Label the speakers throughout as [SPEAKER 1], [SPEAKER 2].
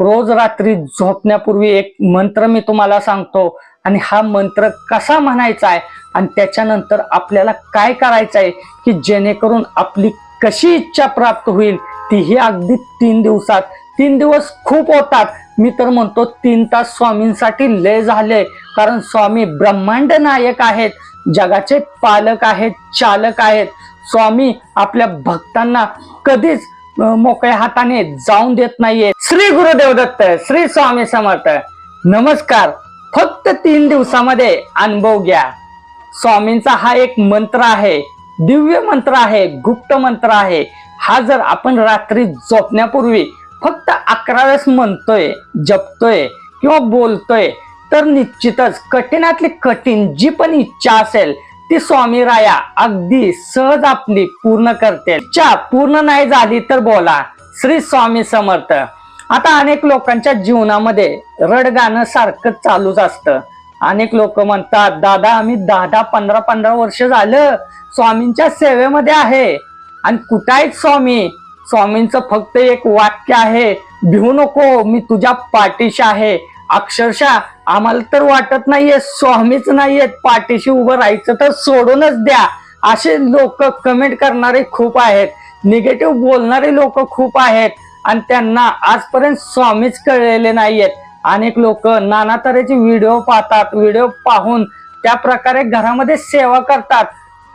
[SPEAKER 1] रोज रात्री झोपण्यापूर्वी एक मंत्र मी तुम्हाला सांगतो. आणि हा मंत्र कसा म्हणायचा आहे? आणि त्याच्यानंतर आपल्याला काय करायचं आहे? की जेणेकरून आपली कशी इच्छा प्राप्त होईल? तीही अगदी तीन दिवसात. तीन दिवस खूप होतात. मी तर म्हणतो तीन तास स्वामींसाठी लय झाले. कारण स्वामी ब्रह्मांड नायक आहेत. जगाचे पालक आहेत चालक आहेत. स्वामी आपल्या भक्तांना कधीच मोकळ्या हाताने जाऊन देत नाहीये. श्री गुरुदेव दत्त श्री स्वामी समर्थ नमस्कार. फक्त तीन दिवसामध्ये अनुभव घ्या. स्वामींचा हा एक मंत्र आहे दिव्य मंत्र आहे गुप्त मंत्र आहे. हा जर आपण रात्री झोपण्यापूर्वी फक्त अकरा वेळेस म्हणतोय जपतोय किंवा बोलतोय तर निश्चितच कठीणातली कठीण जी पण इच्छा असेल ती स्वामी राया अगदी सहज आपली पूर्ण करते. च्या पूर्ण नाही झाली तर बोला. श्री स्वामी समर्थ. आता अनेक लोकांच्या जीवनामध्ये रडगाणं सारखं चालूच असतं. अनेक लोक म्हणतात दादा आम्ही दहा दहा पंधरा पंधरा वर्ष झालं स्वामींच्या सेवेमध्ये आहे. आणि कुठं आहेत स्वामी? स्वामींचं फक्त एक वाक्य आहे भिवू नको मी तुझ्या पाठीशी आहे. अक्षरशः आम्हाला तर वाटत नाहीये स्वामीच नाहीयेत पाठीशी उभं राहायचं तर सोडूनच द्या. असे लोक कमेंट करणारे खूप आहेत. निगेटिव्ह बोलणारे लोक खूप आहेत. आणि त्यांना आजपर्यंत स्वामीच कळलेले नाहीयेत. अनेक लोक नाना तऱ्हेचे व्हिडिओ पाहतात व्हिडिओ पाहून त्या प्रकारे घरामध्ये सेवा करतात.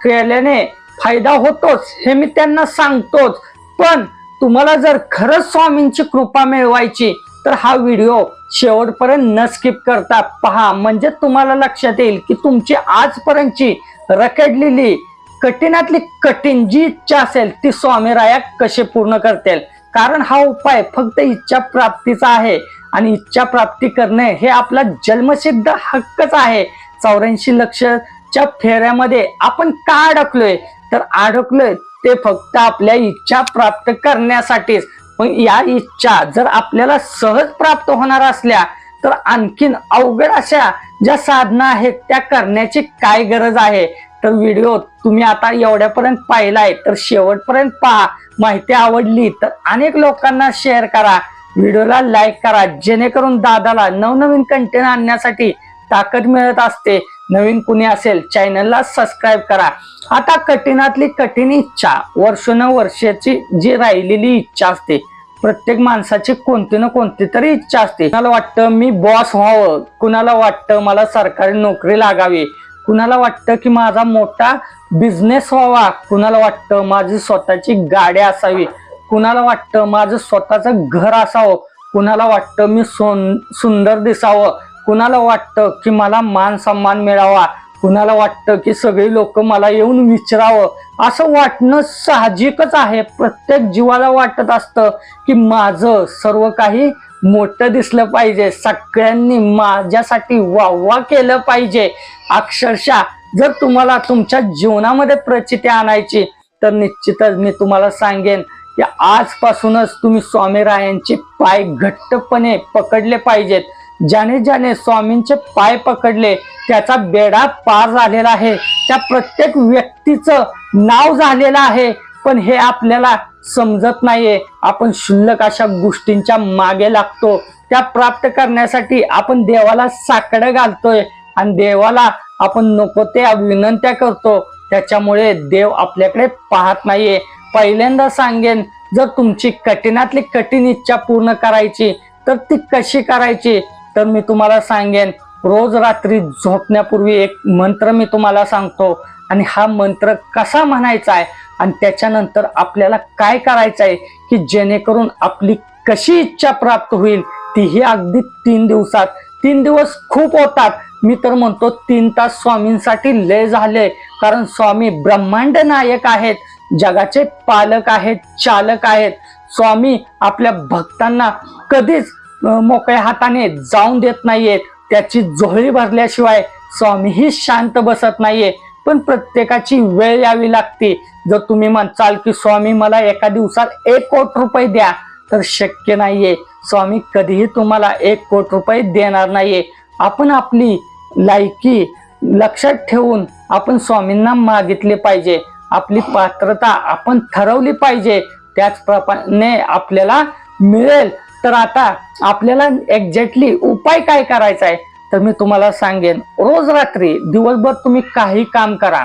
[SPEAKER 1] केल्याने फायदा होतोच हे मी त्यांना सांगतोच. पण तुम्हाला जर खरंच स्वामींची कृपा मिळवायची तर हा व्हिडिओ शेवटपर्यंत न स्किप करता पहा. म्हणजे तुम्हाला लक्षात येईल की तुमची आजपर्यंतची रखडलेली कठीणातली कठीण जी इच्छा असेल ती स्वामी राया कसे पूर्ण करतील? कारण हा उपाय फक्त इच्छा प्राप्तीचा आहे आणि इच्छा प्राप्ती करणे हे आपला जन्मसिद्ध हक्कच आहे. चौऱ्याऐंशी लक्षच्या फेऱ्यामध्ये आपण का अडकलोय? तर अडकलोय ते फक्त आपल्या इच्छा प्राप्त करण्यासाठीच. मग या इच्छा जर आपल्याला सहज प्राप्त होणार असल्या तर आणखीन अवघड अशा ज्या साधना आहेत त्या करण्याची काय गरज आहे? तर व्हिडिओ तुम्ही आता एवढ्यापर्यंत पाहिलाय तर शेवटपर्यंत पहा. माहिती आवडली तर अनेक लोकांना शेअर करा. व्हिडिओला लाईक करा. जेणेकरून दादाला नवनवीन कंटेंट आणण्यासाठी ताकद मिळत असते. नवीन कुणी असेल चॅनलला सबस्क्राईब करा. आता कठीणातली कठीण इच्छा वर्षानुवर्षाची जी राहिलेली इच्छा असते प्रत्येक माणसाची कोणती ना कोणती तरी इच्छा असते. कुणाला वाटतं मी बॉस व्हावं? कुणाला वाटतं मला सरकारी नोकरी लागावी? कुणाला वाटतं की माझा मोठा बिझनेस व्हावा? कुणाला वाटतं माझी स्वतःची गाडी असावी? कुणाला वाटतं माझं स्वतःचं घर असावं? कुणाला वाटतं मी सोन सुंदर दिसावं? कुणाला वाटतं की मला मान सन्मान मिळावा? कुणाला वाटतं की सगळी लोक मला येऊन विचारावं? असं वाटणं साहजिकच आहे. प्रत्येक जीवाला वाटत असतं की माझं सर्व काही मोठं दिसलं पाहिजे. सगळ्यांनी माझ्यासाठी वाहवा केलं पाहिजे. अक्षरशः जर तुम्हाला तुमच्या जीवनामध्ये प्रचिती आणायची तर निश्चितच मी तुम्हाला सांगेन की आजपासूनच तुम्ही स्वामीरायांचे पाय घट्टपणे पकडले पाहिजेत. ज्याने ज्याने स्वामींचे पाय पकडले त्याचा बेडा पार झालेला आहे. त्या प्रत्येक व्यक्तीचं नाव झालेलं आहे. पण हे आपल्याला समजत नाहीये. आपण शुल्लक अशा गोष्टींच्या मागे लागतो. त्या प्राप्त करण्यासाठी आपण देवाला साकडं घालतोय. आणि देवाला आपण नको त्या विनंत्या करतो. त्याच्यामुळे देव आपल्याकडे पाहत नाहीये. पहिल्यांदा सांगेन जर तुमची कठीणातली कठीण इच्छा पूर्ण करायची तर ती कशी करायची? तर मी तुम्हाला सांगेन रोज रात्री झोपण्यापूर्वी एक मंत्र मी तुम्हाला सांगतो. आणि हा मंत्र कसा म्हणायचा आहे आणि त्याच्यानंतर आपल्याला काय करायचं आहे की जेणेकरून आपली कशी इच्छा प्राप्त होईल तीही अगदी तीन दिवसात. तीन दिवस खूप होतात. मी तर म्हणतो तीन तास स्वामींसाठी लय झाले. कारण स्वामी ब्रह्मांड नायक आहेत जगाचे पालक आहेत चालक आहेत. स्वामी आपल्या भक्तांना कधीच मोकळ्या हाताने जाऊन देत नाहीयेत. त्याची जोहळी भरल्याशिवाय स्वामीही शांत बसत नाहीये. पण प्रत्येकाची वेळ यावी लागते. जर तुम्ही म्हणचाल की स्वामी मला एका दिवसात एक कोटी रुपये द्या तर शक्य नाहीये. स्वामी कधीही तुम्हाला एक कोटी रुपये देणार नाहीये. आपण आपली लायकी लक्षात ठेवून आपण स्वामींना मागितले पाहिजे. आपली पात्रता आपण ठरवली पाहिजे. त्याचप्रमाणे आपल्याला मिळेल. तर आता आपल्याला एक्झॅक्टली उपाय काय करायचा आहे तर मी तुम्हाला सांगेन. रोज रात्री दिवसभर तुम्ही काही काम करा.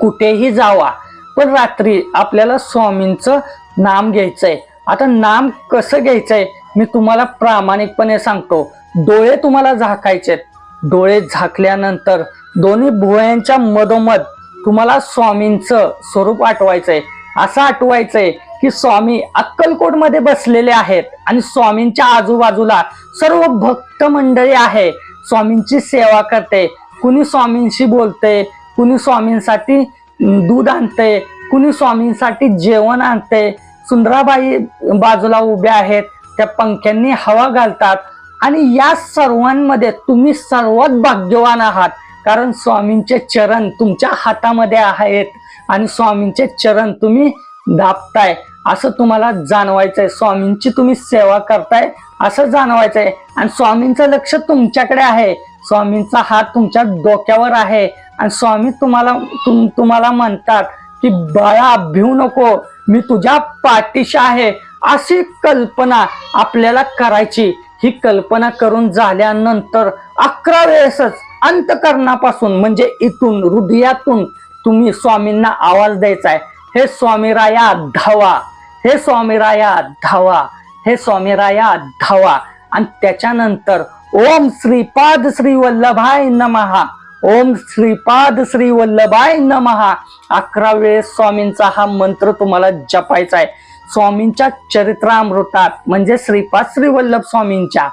[SPEAKER 1] कुठेही जावा. पण रात्री आपल्याला स्वामींचं नाम घ्यायचंय आता नाम कसं घ्यायचंय मी तुम्हाला प्रामाणिकपणे सांगतो. डोळे तुम्हाला झाकायचे डोळे झाकल्यानंतर दोन्ही भुवयांच्या मधोमध तुम्हाला स्वामींचं स्वरूप आठवायचंय असं आठवायचंय की स्वामी अक्कलकोटमध्ये बसलेले आहेत आणि स्वामींच्या आजूबाजूला सर्व भक्त मंडळी आहे. स्वामींची सेवा करते. कुणी स्वामींशी बोलते कुणी स्वामींसाठी दूध आणते कुणी स्वामींसाठी जेवण आणते. सुंदराबाई बाजूला उभ्या आहेत त्या पंख्यांनी हवा घालतात आणि या सर्वांमध्ये तुम्ही सर्वात भाग्यवान आहात. कारण स्वामींचे चरण तुमच्या हातामध्ये आहेत आणि स्वामींचे चरण तुम्ही दाबताय. असं तुम्हाला जाणवायचंय. स्वामींची तुम्ही सेवा करताय असं जाणवायचंय. आणि स्वामींचं लक्ष तुमच्याकडे आहे. स्वामींचा हात तुमच्या डोक्यावर आहे. आणि स्वामी तुम्हाला तुम तुम्हाला म्हणतात की बाळा भिवू नको. मी तुझ्या पाठीशी आहे. अशी कल्पना आपल्याला करायची. ही कल्पना करून झाल्यानंतर अकरा वेळेसच अंतकरणापासून म्हणजे इथून हृदयातून तुम्ही स्वामींना आवाज द्यायचा आहे हे स्वामीराया धावा. हे स्वामीराया धावा हे स्वामीराया धावा. आणि त्याच्यानंतर ओम श्रीपाद श्री वल्लभाय नमहा ओम श्रीपाद श्री वल्लभाय नमहा अकरा वेळेस स्वामींचा हा मंत्र तुम्हाला जपायचा आहे. स्वामींच्या चरित्रामृतात म्हणजे श्रीपाद श्री वल्लभ स्वामींच्या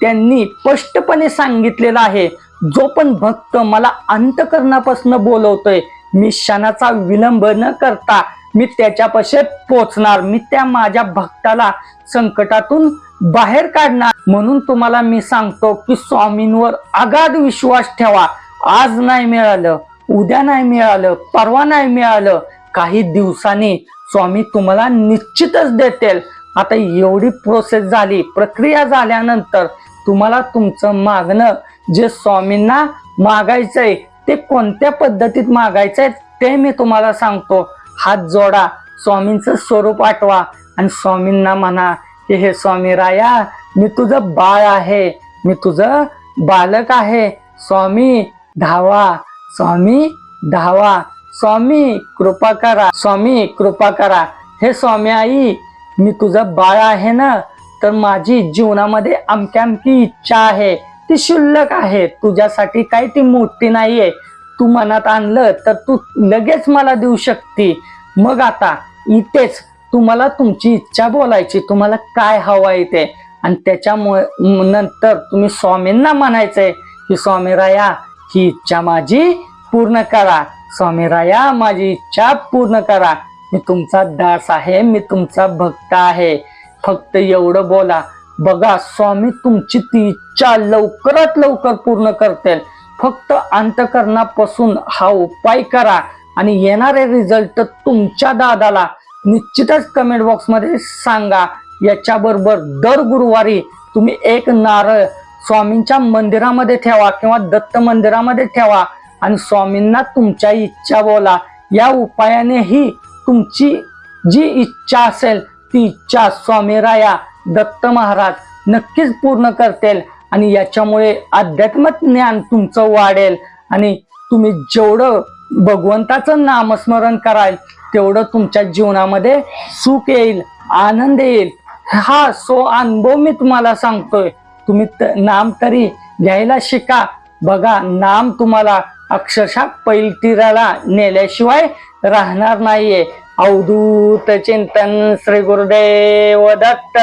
[SPEAKER 1] त्यांनी स्पष्टपणे सांगितलेलं आहे जो पण भक्त मला अंतकरणापासून बोलवतोय मी क्षणाचा विलंब न करता मी त्याच्यापाशी पोचणार मी त्या माझ्या भक्ताला संकटातून बाहेर काढणार. म्हणून तुम्हाला मी सांगतो की स्वामींवर अगाध विश्वास ठेवा. आज नाही मिळालं उद्या नाही मिळालं परवा नाही मिळालं. काही दिवसांनी स्वामी तुम्हाला निश्चितच देतील. आता एवढी प्रोसेस झाली प्रक्रिया झाल्यानंतर तुम्हाला तुमचं मागणं जे स्वामींना मागायचंय ते कोणत्या पद्धतीत मागायचंय ते मी तुम्हाला सांगतो. हात जोडा स्वामींचं स्वरूप आठवा आणि स्वामींना म्हणा की हे स्वामी राया मी तुझं बाळ आहे मी तुझं बालक आहे. स्वामी धावा स्वामी धावा स्वामी कृपा करा स्वामी कृपा करा. हे स्वामी आई मी तुझं बाळ आहे ना तर माझी जीवनामध्ये अमक्यामकी इच्छा आहे. ती शुल्लक आहे. तुझ्यासाठी काही ती मोठी नाहीये. तू मनात आणलं तर तू लगेच मला देऊ शकते. मग आता इथेच तुम्हाला तुमची इच्छा बोलायची तुम्हाला काय हवं आहे ते. आणि त्याच्यामुळे नंतर तुम्ही स्वामींना म्हणायचंय की स्वामी राया ही इच्छा माझी पूर्ण करा. स्वामी राया माझी इच्छा पूर्ण करा. मी तुमचा दास आहे मी तुमचा भक्त आहे. फक्त एवढं बोला. बघा स्वामी तुमची ती इच्छा लवकरात लवकर पूर्ण करतील. फक्त अंतकरणापासून हा उपाय करा आणि येणारे रिझल्ट तुमच्या दादाला निश्चितच कमेंट बॉक्समध्ये सांगा. याच्याबरोबर दर गुरुवारी तुम्ही एक नारळ स्वामींच्या मंदिरामध्ये ठेवा किंवा दत्त मंदिरामध्ये ठेवा आणि स्वामींना तुमच्या इच्छा बोला. या उपायानेही तुमची जी इच्छा असेल ती इच्छा स्वामीराया दत्त महाराज नक्कीच पूर्ण करतील. आणि याच्यामुळे अध्यात्म ज्ञान तुमचं वाढेल. आणि तुम्ही जेवढं भगवंताचं नामस्मरण कराल तेवढं तुमच्या जीवनामध्ये सुख येईल आनंद येईल. हा सो अनुभव मी तुम्हाला सांगतोय. तुम्ही नाम तरी घ्यायला शिका. बघा नाम तुम्हाला अक्षरशः पैलतीराला नेल्याशिवाय राहणार नाहीये. अवधूत चिंतन श्री गुरुदेव दत्त.